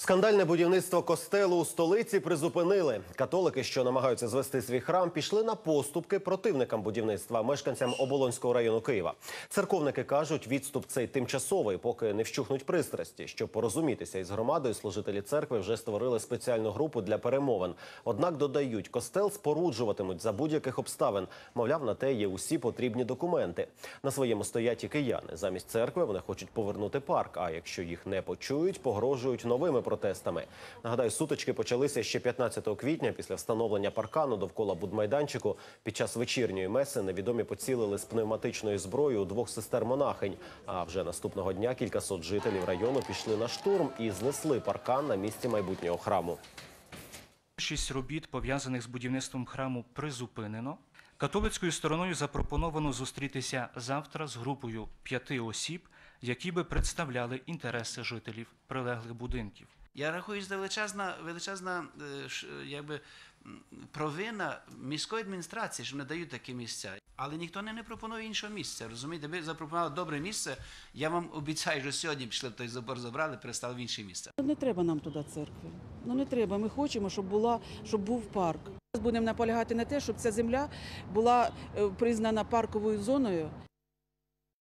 Скандальне будівництво костелу у столиці призупинили. Католики, що намагаються звести свій храм, пішли на поступки противникам будівництва, мешканцям Оболонського району Києва. Церковники кажуть, відступ цей тимчасовий, поки не вщухнуть пристрасті. Щоб порозумітися із громадою, служителі церкви вже створили спеціальну групу для перемовин. Однак додають, костел споруджуватимуть за будь-яких обставин. Мовляв, на те є усі потрібні документи. На своєму стоять і кияни. Замість церкви вони хочуть повернути парк. А якщо їх не почують, погрожують новими протестами. Нагадаю, сутички почалися ще 15 квітня після встановлення паркану довкола будмайданчику. Під час вечірньої меси невідомі поцілили з пневматичної зброї у двох сестер монахинь. А вже наступного дня кількасот жителів району пішли на штурм і знесли паркан на місці майбутнього храму. Більшість робіт, пов'язаних з будівництвом храму, призупинено. Католицькою стороною запропоновано зустрітися завтра з групою п'яти осіб, які би представляли інтереси жителів прилеглих будинків. Я рахую, що величезна, величезна е, якби, провина міської адміністрації, що не дають такі місця. Але ніхто не, не пропонує іншого місця. Розумієте, ви запропонували добре місце. Я вам обіцяю, що сьогодні пішли той забор, забрали, перестали в інше місце. Не треба нам туди церкви. Ну не треба. Ми хочемо, щоб була, щоб був парк. Будемо наполягати на те, щоб ця земля була е, признана парковою зоною.